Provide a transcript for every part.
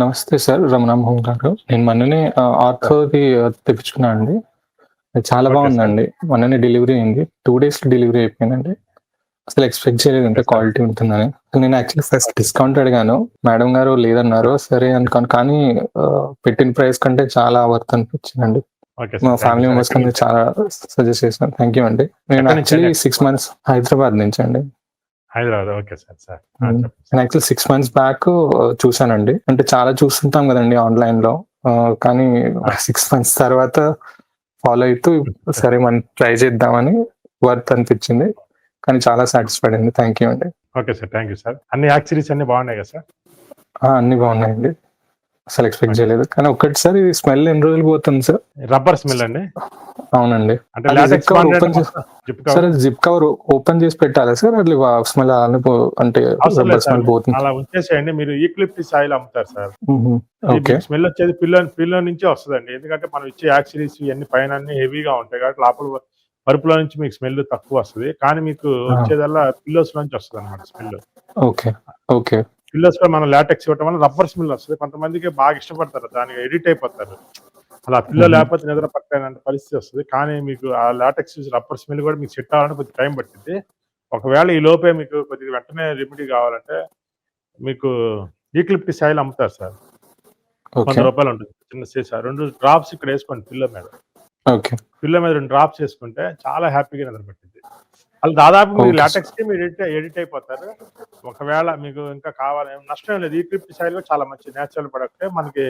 నమస్తే సార్. రమణమోహన్ గారు. నేను మొన్ననే ఆర్థోది తెప్పించుకున్నా అండి. చాలా. బాగుందండి. మొన్ననే డెలివరీ అయింది. 2 డేస్‌లో డెలివరీ అయిపోయిందండి. అసలు ఎక్స్‌పెక్ట్ చేయలేదు సార్. క్వాలిటీ ఉంటుందని. నేను యాక్చువల్లీ ఫస్ట్ డిస్కౌంట్ అడిగాను. మేడం గారు లేదన్నారు. సరే అనుకోను. కానీ పెట్టిన ప్రైస్ కంటే చాలా వర్త్ అనిపించిందండి. మా ఫ్యామిలీ. మెంబర్స్ నుంచి? చాలా సజెస్ట్ చేశారు. థాంక్ యూ అండి. నేను నుంచి యాక్చువల్లీ అండి? 6 మంత్స్ హైదరాబాద్ నుంచండి. హైదరాబాద్. Okay sir. సార్. నేను సార్. యాక్చువల్లీ 6 మంత్స్ బ్యాక్ చూసానండి. అంటే చాలా చూస్తుంటాం గదండీ ఆన్‌లైన్‌లో. ఆహ్, కానీ! 6 మంత్స్ తర్వాత ఫాలో అయితూ సరే మనం ట్రై చేద్దామని వర్త్ అనిపించింది. కానీ చాలా సాటిస్ఫైడ్ అండి. థాంక్ యూ అండి. Okay sir. Thank you sir. అన్ని యాక్సెసరీస్ అన్ని బాగున్నాయి కదా సార్? అన్నీ బాగున్నాయండి. అసలు ఎక్స్‌పెక్ట్. చేయలేదు. కానీ ఒక్కటిసారి స్మెల్ ఎన్ని రోజులు పోతుంది సార్? రబ్బర్ స్మెల్ అండి? అవునండి. సార్ జిప్ కవర్ ఓపెన్ చేసి పెట్టాలా సార్? వ స్మెల్ అంటే. స్మెల్ పోతుంది. అలా ఉంచేసేయండి. మీరు ఈక్లిప్టిస్ ఆయిల్ అమ్ముతారు సార్. స్మెల్ వచ్చేది పిల్లో పిల్లో నుంచే వస్తదండి. ఎందుకంటే మనం ఇచ్చే యాక్సెసరీస్ ఇయన్నీ పైన అన్ని హెవీగా ఉంటాయి కాబట్టి లోపల పరుపులో నుంచి మీకు స్మెల్ తక్కువ వస్తది. కానీ మీకు! వచ్చేదల్లా పిల్లోస్ నుంచి వస్తదన్నమాట స్మెల్. ఓకే. ఓకే. పిల్లోస్‌లో మనం లాటెక్స్ ఇవ్వటం వల్ల రబ్బర్ స్మెల్ వస్తది. కొంతమందికి బాగా ఇష్టపడతారు. దానికి ఎడిట్ అయిపోతారు. అలా పిల్లో. లేకపోతే నిద్ర పట్టలేనంత పరిస్థితి వస్తది. కానీ మీకు ఆ లాటెక్స్ రబ్బర్ స్మెల్ కూడా మీకు సెట్ అవ్వాలంటే కొద్దిగా టైం పట్టిద్ది. ఒకవేళ ఈ లోపే మీకు కొద్దిగా వెంటనే రెమెడీ కావాలంటే మీకు ఈక్లిప్టిస్ ఆయిల్ అమ్ముతారు సార్. ఓకే. రూ. 100 ఉంటుంది. చిన్న సీసా. 2 డ్రాప్స్ ఇక్కడ ఏసుకోండి పిల్లో మీద. పిల్లో మీద 2 డ్రాప్స్ ఏసుకుంటే చాలా హ్యాపీగా నిద్ర పట్టిద్ది. అలా దాదాపు మీరు ఓకే సార్. లాటెక్స్‌కి మీరు ఎడిట్ ఎడిట్ అయిపోతారు. ఒకవేళ మీకు ఇంకా కావాలి నష్టం లేదు. ఈక్లిప్టిస్ ఆయిల్ కూడా చాలా మంచిది. నేచురల్ ప్రొడక్టే. మనకి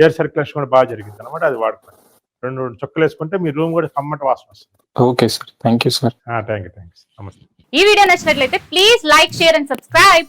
ఎయిర్ సర్క్యులేషన్ కూడా బాగా జరిగిద్దన్నమాట. అది వాడుకోండి. 2 చుక్కలేసుకుంటే మీ రూమ్ కూడా కమ్మటి వాసన వస్తుంది. Okay sir. Thank you sir. ఆ! Thank you. థాంక్స్. నమస్తే. ఈ వీడియో నచ్చినట్లయితే please like share and subscribe